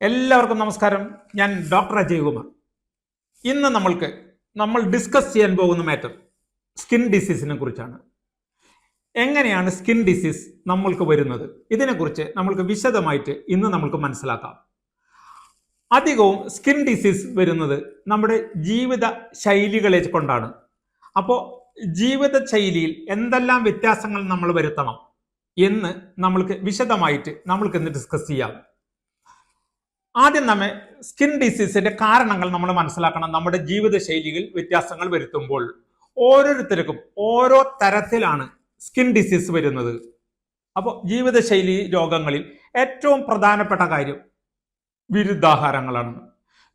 എല്ലാവർക്കും നമസ്കാരം. ഞാൻ ഡോക്ടർ അജയ് കുമാർ. ഇന്ന് നമ്മൾക്ക് നമ്മൾ ഡിസ്കസ് ചെയ്യാൻ പോകുന്ന മാറ്റർ സ്കിൻ ഡിസീസിനെ കുറിച്ചാണ്. എങ്ങനെയാണ് സ്കിൻ ഡിസീസ് നമ്മൾക്ക് വരുന്നത്? ഇതിനെക്കുറിച്ച് നമ്മൾക്ക് വിശദമായിട്ട് ഇന്ന് നമ്മൾക്ക് മനസ്സിലാക്കാം. അധികവും സ്കിൻ ഡിസീസ് വരുന്നത് നമ്മുടെ ജീവിത ശൈലികളെ കൊണ്ടാണ്. അപ്പോൾ ജീവിത ശൈലിയിൽ എന്തെല്ലാം വ്യത്യാസങ്ങൾ നമ്മൾ വരുത്തണം എന്ന് നമ്മൾക്ക് വിശദമായിട്ട് നമ്മൾക്ക് ഇന്ന് ഡിസ്കസ് ചെയ്യാം. ആദ്യം നമ്മെ സ്കിൻ ഡിസീസിന്റെ കാരണങ്ങൾ നമ്മൾ മനസ്സിലാക്കണം. നമ്മുടെ ജീവിതശൈലിയിൽ വ്യത്യാസങ്ങൾ വരുത്തുമ്പോൾ ഓരോരുത്തർക്കും ഓരോ തരത്തിലാണ് സ്കിൻ ഡിസീസ് വരുന്നത്. അപ്പോൾ ജീവിതശൈലി രോഗങ്ങളിൽ ഏറ്റവും പ്രധാനപ്പെട്ട കാര്യം വിരുദ്ധാഹാരങ്ങളാണ്.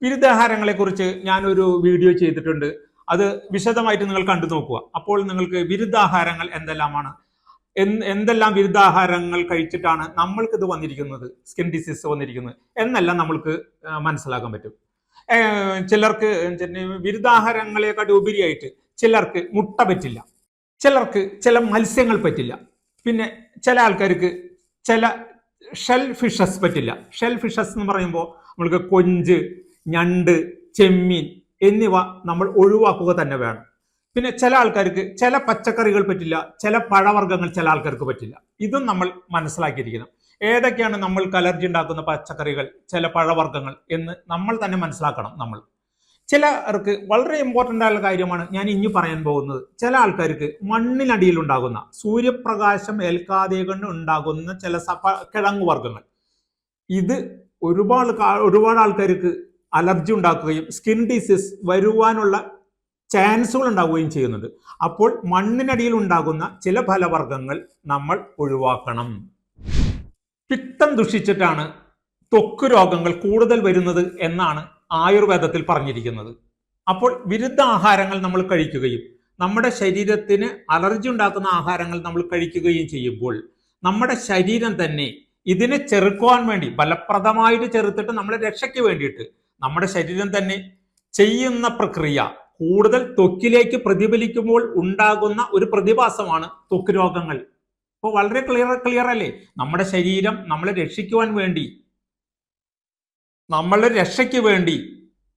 വിരുദ്ധാഹാരങ്ങളെ കുറിച്ച് ഞാനൊരു വീഡിയോ ചെയ്തിട്ടുണ്ട്. അത് വിശദമായിട്ട് നിങ്ങൾ കണ്ടു നോക്കുക അപ്പോൾ നിങ്ങൾക്ക് വിരുദ്ധാഹാരങ്ങൾ എന്തെല്ലാമാണ്? എന്ത് എന്തെല്ലാം വിരുദ്ധാഹാരങ്ങൾ കഴിച്ചിട്ടാണ് നമ്മൾക്ക് ഇത് വന്നിരിക്കുന്നത്? സ്കിൻ ഡിസീസ് വന്നിരിക്കുന്നത്. എന്നെല്ലാം നമ്മൾക്ക് മനസ്സിലാക്കാൻ പറ്റും. ചിലർക്ക് വിരുദ്ധാഹാരങ്ങളെക്കാട്ടി ഉപരിയായിട്ട് ചിലർക്ക് മുട്ട പറ്റില്ല. ചിലർക്ക് ചില മത്സ്യങ്ങൾ പറ്റില്ല. പിന്നെ ചില ആൾക്കാർക്ക് ചില ഷെൽ ഫിഷസ് പറ്റില്ല. ഷെൽ ഫിഷസ് എന്ന് പറയുമ്പോൾ നമ്മൾക്ക് കൊഞ്ച് ഞണ്ട് ചെമ്മീൻ എന്നിവ നമ്മൾ ഒഴിവാക്കുക തന്നെ വേണം. പിന്നെ ചില ആൾക്കാർക്ക് ചില പച്ചക്കറികൾ പറ്റില്ല ചില പഴവർഗങ്ങൾ ചില ആൾക്കാർക്ക് പറ്റില്ല. ഇതും നമ്മൾ മനസ്സിലാക്കിയിരിക്കണം. ഏതൊക്കെയാണ് നമ്മൾക്ക് അലർജി ഉണ്ടാക്കുന്ന പച്ചക്കറികൾ ചില പഴവർഗങ്ങൾ എന്ന് നമ്മൾ തന്നെ മനസ്സിലാക്കണം നമ്മൾ. ചിലർക്ക് വളരെ ഇമ്പോർട്ടന്റ് ആയ കാര്യമാണ് ഞാൻ ഇനി പറയാൻ പോകുന്നത്. ചില ആൾക്കാർക്ക് മണ്ണിനടിയിൽ ഉണ്ടാകുന്ന സൂര്യപ്രകാശം ഏൽക്കാതെ കൊണ്ട് ഉണ്ടാകുന്ന ചില സഫ കിഴങ്ങ് വർഗങ്ങൾ. ഇത് ഒരുപാട് ഒരുപാട് ആൾക്കാർക്ക് അലർജി ഉണ്ടാക്കുകയും സ്കിൻ ഡിസീസ് വരുവാനുള്ള ചാൻസുകൾ ഉണ്ടാവുകയും ചെയ്യുന്നത് അപ്പോൾ മണ്ണിനടിയിൽ ഉണ്ടാകുന്ന ചില ഫലവർഗങ്ങൾ നമ്മൾ ഒഴിവാക്കണം. പിത്തം ദുഷിച്ചിട്ടാണ് ത്വക്ക് രോഗങ്ങൾ കൂടുതൽ വരുന്നത് എന്നാണ് ആയുർവേദത്തിൽ പറഞ്ഞിരിക്കുന്നത്. അപ്പോൾ വിരുദ്ധ ആഹാരങ്ങൾ നമ്മൾ കഴിക്കുകയും നമ്മുടെ ശരീരത്തിന് അലർജി ഉണ്ടാക്കുന്ന ആഹാരങ്ങൾ നമ്മൾ കഴിക്കുകയും ചെയ്യുമ്പോൾ നമ്മുടെ ശരീരം തന്നെ ഇതിനെ ചെറുക്കുവാൻ വേണ്ടി ഫലപ്രദമായിട്ട് ചെറുത്തിട്ട് നമ്മളെ രക്ഷയ്ക്ക് വേണ്ടിയിട്ട് നമ്മുടെ ശരീരം തന്നെ ചെയ്യുന്ന പ്രക്രിയ കൂടുതൽ ത്വക്കിലേക്ക് പ്രതിഫലിക്കുമ്പോൾ ഉണ്ടാകുന്ന ഒരു പ്രതിഭാസമാണ് ത്വക്ക് രോഗങ്ങൾ. ഇപ്പോൾ വളരെ ക്ലിയർ ക്ലിയർ അല്ലേ? നമ്മുടെ ശരീരം നമ്മളെ രക്ഷിക്കുവാൻ വേണ്ടി നമ്മളെ രക്ഷയ്ക്ക് വേണ്ടി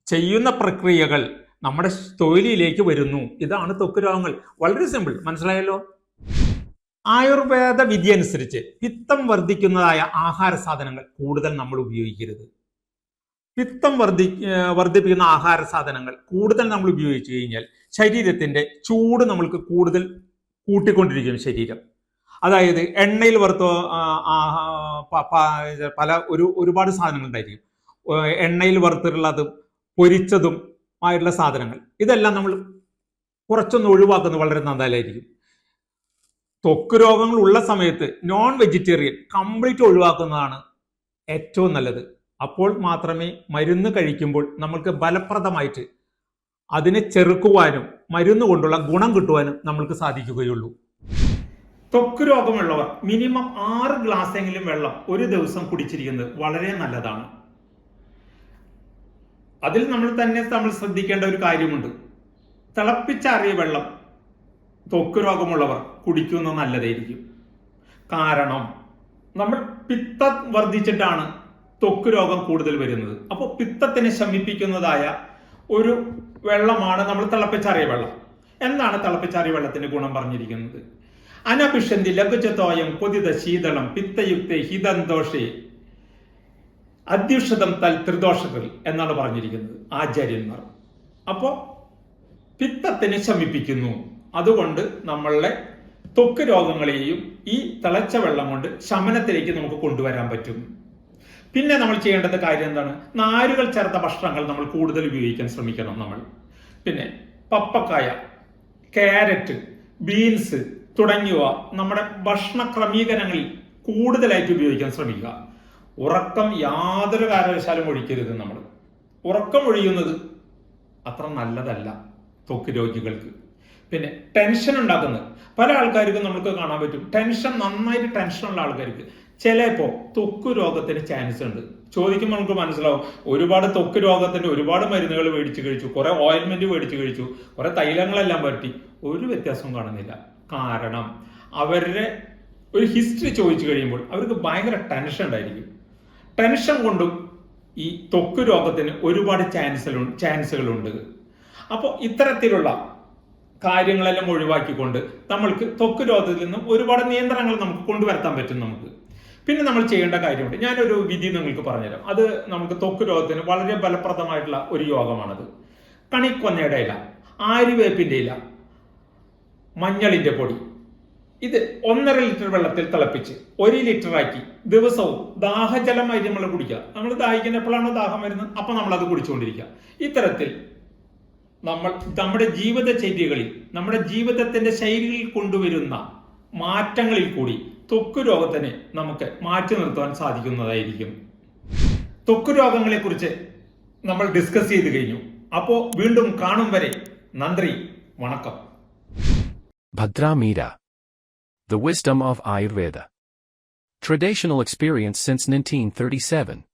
ചെയ്യുന്ന പ്രക്രിയകൾ നമ്മുടെ തൊഴിലിലേക്ക് വരുന്നു. ഇതാണ് ത്വക്ക് രോഗങ്ങൾ. വളരെ സിമ്പിൾ മനസ്സിലായല്ലോ? ആയുർവേദ വിധി അനുസരിച്ച് പിത്തം വർദ്ധിക്കുന്നതായ ആഹാര സാധനങ്ങൾ കൂടുതൽ നമ്മൾ ഉപയോഗിക്കരുത്. പിത്തം വർദ്ധി വർദ്ധിപ്പിക്കുന്ന ആഹാര സാധനങ്ങൾ കൂടുതൽ നമ്മൾ ഉപയോഗിച്ചു കഴിഞ്ഞാൽ ശരീരത്തിന്റെ ചൂട് നമ്മൾക്ക് കൂടുതൽ കൂട്ടിക്കൊണ്ടിരിക്കും ശരീരം. അതായത് എണ്ണയിൽ വറുത്ത പല ഒരു ഒരുപാട് സാധനങ്ങൾ ഉണ്ടായിരിക്കും. എണ്ണയിൽ വറുത്തിട്ടുള്ളതും പൊരിച്ചതും ആയിട്ടുള്ള സാധനങ്ങൾ. ഇതെല്ലാം നമ്മൾ കുറച്ചൊന്ന് ഒഴിവാക്കുന്നത് വളരെ നന്നായിരിക്കും ത്വക്ക് രോഗങ്ങൾ ഉള്ള സമയത്ത് നോൺ വെജിറ്റേറിയൻ കംപ്ലീറ്റ് ഒഴിവാക്കുന്നതാണ് ഏറ്റവും നല്ലത്. അപ്പോൾ മാത്രമേ മരുന്ന് കഴിക്കുമ്പോൾ നമ്മൾക്ക് ഫലപ്രദമായിട്ട് അതിനെ ചെറുക്കുവാനും മരുന്ന് കൊണ്ടുള്ള ഗുണം കിട്ടുവാനും നമ്മൾക്ക് സാധിക്കുകയുള്ളൂ. ത്വക്ക് രോഗമുള്ളവർ മിനിമം ആറ് ഗ്ലാസ്സെങ്കിലും വെള്ളം ഒരു ദിവസം കുടിച്ചിരിക്കുന്നത് വളരെ നല്ലതാണ്. അതിൽ നമ്മൾ തന്നെ നമ്മൾ ശ്രദ്ധിക്കേണ്ട ഒരു കാര്യമുണ്ട്. തിളപ്പിച്ചാറിയ വെള്ളം ത്വക്ക് രോഗമുള്ളവർ കുടിക്കുന്നത് നല്ലതായിരിക്കും. കാരണം നമ്മൾ പിത്തം വർദ്ധിച്ചിട്ടാണ് ത്വക്ക് രോഗം കൂടുതൽ വരുന്നത്. അപ്പോൾ പിത്തത്തിനെ ശമിപ്പിക്കുന്നതായ ഒരു വെള്ളമാണ് നമ്മൾ തിളപ്പിച്ചാറിയ വെള്ളം. എന്താണ് തിളപ്പിച്ചാറിയ വെള്ളത്തിന്റെ ഗുണം പറഞ്ഞിരിക്കുന്നത്? അനഭിഷന്തി ലഘുചതോയം കൊതിത ശീതളം പിത്തയുക്ത ഹിതന്തോഷേ അധ്യുഷതം തൽ ത്രിദോഷകൾ എന്നാണ് പറഞ്ഞിരിക്കുന്നത് ആചാര്യന്മാർ. അപ്പോൾ പിത്തത്തിനെ ശമിപ്പിക്കുന്നു. അതുകൊണ്ട് നമ്മളുടെ ത്വക്ക് രോഗങ്ങളെയും ഈ തിളച്ച വെള്ളം കൊണ്ട് ശമനത്തിലേക്ക് നമുക്ക് കൊണ്ടുവരാൻ പറ്റും. പിന്നെ നമ്മൾ ചെയ്യേണ്ടത് കാര്യം എന്താണ്? നാരുകൾ ചേർത്ത ഭക്ഷണങ്ങൾ നമ്മൾ കൂടുതൽ ഉപയോഗിക്കാൻ ശ്രമിക്കണം നമ്മൾ. പിന്നെ പപ്പക്കായ ക്യാരറ്റ് ബീൻസ് തുടങ്ങിയവ നമ്മുടെ ഭക്ഷണ ക്രമീകരണങ്ങളിൽ കൂടുതലായിട്ട് ഉപയോഗിക്കാൻ ശ്രമിക്കുക. ഉറക്കം യാതൊരു കാരണവശാലും ഒഴിക്കരുത് നമ്മൾ. ഉറക്കം ഒഴിയുന്നത് അത്ര നല്ലതല്ല ത്വക്ക് രോഗികൾക്ക്. പിന്നെ ടെൻഷൻ ഉണ്ടാക്കുന്നത്. പല ആൾക്കാർക്കും നമുക്ക് കാണാൻ പറ്റും. ടെൻഷൻ നന്നായിട്ട് ടെൻഷനുള്ള ആൾക്കാർക്ക് ചിലപ്പോൾ തൊക്കു രോഗത്തിന് ചാൻസ് ഉണ്ട്. ചോദിക്കുമ്പോൾ നമുക്ക് മനസ്സിലാവും. ഒരുപാട് തൊക്ക് രോഗത്തിന്റെ ഒരുപാട് മരുന്നുകൾ മേടിച്ചു കഴിച്ചു. കുറെ ഓയിൽമെന്റ് മേടിച്ചു കഴിച്ചു. കുറെ തൈലങ്ങളെല്ലാം പറ്റി ഒരു വ്യത്യാസവും കാണുന്നില്ല. കാരണം അവരുടെ ഒരു ഹിസ്റ്ററി ചോദിച്ചു കഴിയുമ്പോൾ അവർക്ക് ഭയങ്കര ടെൻഷൻ ഉണ്ടായിരിക്കും. ടെൻഷൻ കൊണ്ടും ഈ തൊക്ക് രോഗത്തിന് ഒരുപാട് ചാൻസുകൾ ചാൻസുകളുണ്ട് അപ്പോൾ ഇത്തരത്തിലുള്ള കാര്യങ്ങളെല്ലാം ഒഴിവാക്കിക്കൊണ്ട് നമ്മൾക്ക് തൊക്ക് രോഗത്തിൽ നിന്നും ഒരുപാട് നിയന്ത്രണങ്ങൾ നമുക്ക് കൊണ്ടുവരുത്താൻ പറ്റും നമുക്ക്. പിന്നെ നമ്മൾ ചെയ്യേണ്ട കാര്യമുണ്ട്. ഞാനൊരു വിധി നിങ്ങൾക്ക് പറഞ്ഞുതരാം. അത് നമുക്ക് തൊക്ക് രോഗത്തിന് വളരെ ഫലപ്രദമായിട്ടുള്ള ഒരു യോഗമാണത്. കണിക്കൊന്നയുടെ ഇല ആര്യവേപ്പിന്റെ ഇല മഞ്ഞളിന്റെ പൊടി. ഇത് ഒന്നര ലിറ്റർ വെള്ളത്തിൽ തിളപ്പിച്ച് ഒരു ലിറ്റർ ആക്കി ദിവസവും ദാഹജലമായി നമ്മൾ കുടിക്കുക. നമ്മൾ ദാഹിക്കുന്ന എപ്പോഴാണോ ദാഹം വരുന്നത്? അപ്പൊ നമ്മൾ അത് കുടിച്ചുകൊണ്ടിരിക്കുക. ഇത്തരത്തിൽ നമ്മൾ നമ്മുടെ ജീവിത ജീവിതചര്യകളിൽ നമ്മുടെ ജീവിതത്തിന്റെ ശൈലിയിൽ കൊണ്ടുവരുന്ന മാറ്റങ്ങളിൽ കൂടി ത്വക്ക് രോഗത്തിനെ നമുക്ക് മാറ്റി നിർത്താൻ സാധിക്കുന്നതായിരിക്കും ത്വക്ക് രോഗങ്ങളെ കുറിച്ച് നമ്മൾ ഡിസ്കസ് ചെയ്ത് കഴിഞ്ഞു അപ്പോ വീണ്ടും കാണും വരെ നന്ദി വണക്കം ഭദ്രാമീര the wisdom The Wisdom of Ayurveda. Traditional experience since 1937.